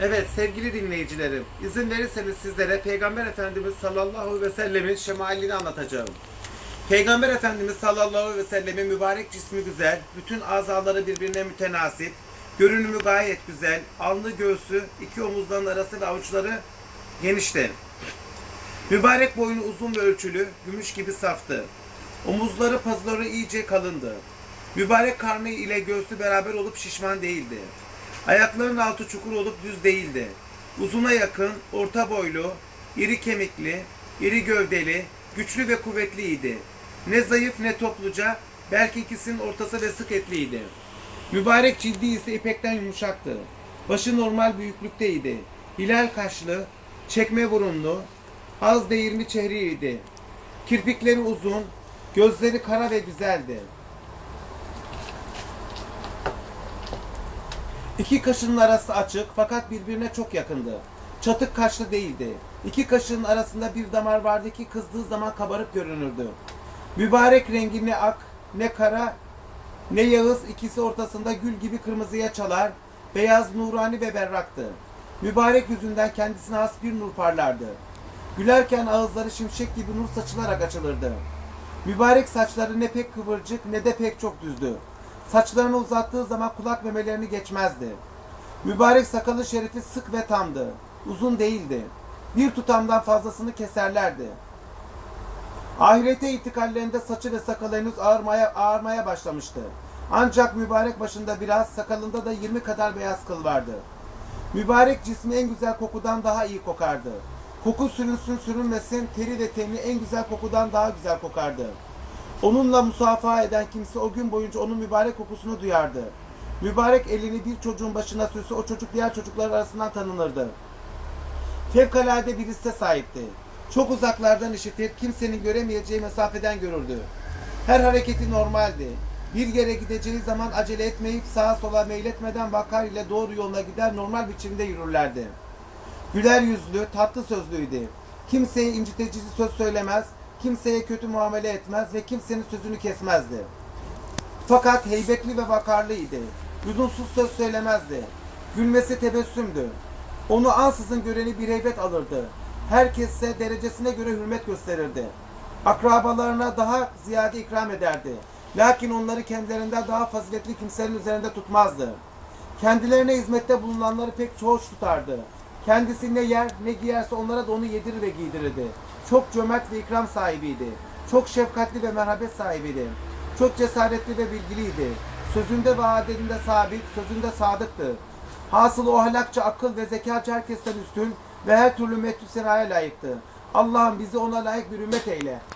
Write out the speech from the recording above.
Evet sevgili dinleyicilerim, izin verirseniz sizlere Peygamber Efendimiz sallallahu aleyhi ve sellemin şemalini anlatacağım. Peygamber Efendimiz sallallahu aleyhi ve sellemin mübarek cismi güzel, bütün azaları birbirine mütenasip, görünümü gayet güzel, alnı göğsü, iki omuzların arası ve avuçları genişti. Mübarek boynu uzun ve ölçülü, gümüş gibi saftı. Omuzları pazıları iyice kalındı. Mübarek karnı ile göğsü beraber olup şişman değildi. Ayaklarının altı çukur olup düz değildi. Uzuna yakın, orta boylu, iri kemikli, iri gövdeli, güçlü ve kuvvetliydi. Ne zayıf ne topluca, belki ikisinin ortası ve sık etliydi. Mübarek cildi ise ipekten yumuşaktı. Başı normal büyüklükteydi. Hilal kaşlı, çekme burunlu, az değirmi çehriydi. Kirpikleri uzun, gözleri kara ve güzeldi. İki kaşının arası açık fakat birbirine çok yakındı. Çatık kaşlı değildi. İki kaşının arasında bir damar vardı ki kızdığı zaman kabarık görünürdü. Mübarek rengi ne ak, ne kara, ne yağız ikisi ortasında gül gibi kırmızıya çalar, beyaz nurani ve berraktı. Mübarek yüzünden kendisine has bir nur parlardı. Gülerken ağızları şimşek gibi nur saçılarak açılırdı. Mübarek saçları ne pek kıvırcık ne de pek çok düzdü. Saçlarını uzattığı zaman kulak memelerini geçmezdi. Mübarek sakalı şerifi sık ve tamdı. Uzun değildi. Bir tutamdan fazlasını keserlerdi. Ahirete itikallerinde saçı ve sakalı henüz ağarmaya, ağarmaya başlamıştı. Ancak mübarek başında biraz, sakalında da 20 kadar beyaz kıl vardı. Mübarek cismi en güzel kokudan daha iyi kokardı. Koku sürünsün sürünmesin, teri ve teni en güzel kokudan daha güzel kokardı. Onunla musafaha eden kimse o gün boyunca onun mübarek kokusunu duyardı. Mübarek elini bir çocuğun başına sürse o çocuk diğer çocuklar arasından tanınırdı. Fevkalade bir hisse sahipti. Çok uzaklardan işitir, kimsenin göremeyeceği mesafeden görürdü. Her hareketi normaldi. Bir yere gideceği zaman acele etmeyip sağa sola meyletmeden vakar ile doğru yoluna gider normal biçimde yürürlerdi. Güler yüzlü, tatlı sözlüydü. Kimseye incitici söz söylemez, kimseye kötü muamele etmez ve kimsenin sözünü kesmezdi. Fakat heybetli ve vakarlıydı. Lüzumsuz söz söylemezdi. Gülmesi tebessümdü. Onu ansızın göreni bir heybet alırdı. Herkese derecesine göre hürmet gösterirdi. Akrabalarına daha ziyade ikram ederdi. Lakin onları kendilerinden daha faziletli kimselerin üzerinde tutmazdı. Kendilerine hizmette bulunanları pek hoş tutardı. Kendisi ne yer ne giyerse onlara da onu yedirir ve giydirirdi. Çok cömert ve ikram sahibiydi. Çok şefkatli ve merhamet sahibiydi. Çok cesaretli ve bilgiliydi. Sözünde ve adetinde sabit, sözünde sadıktı. Hasılı o ahlakça, akıl ve zekaca herkesten üstün ve her türlü metü senaya layıktı. Allah'ım bizi ona layık bir ümmet eyle.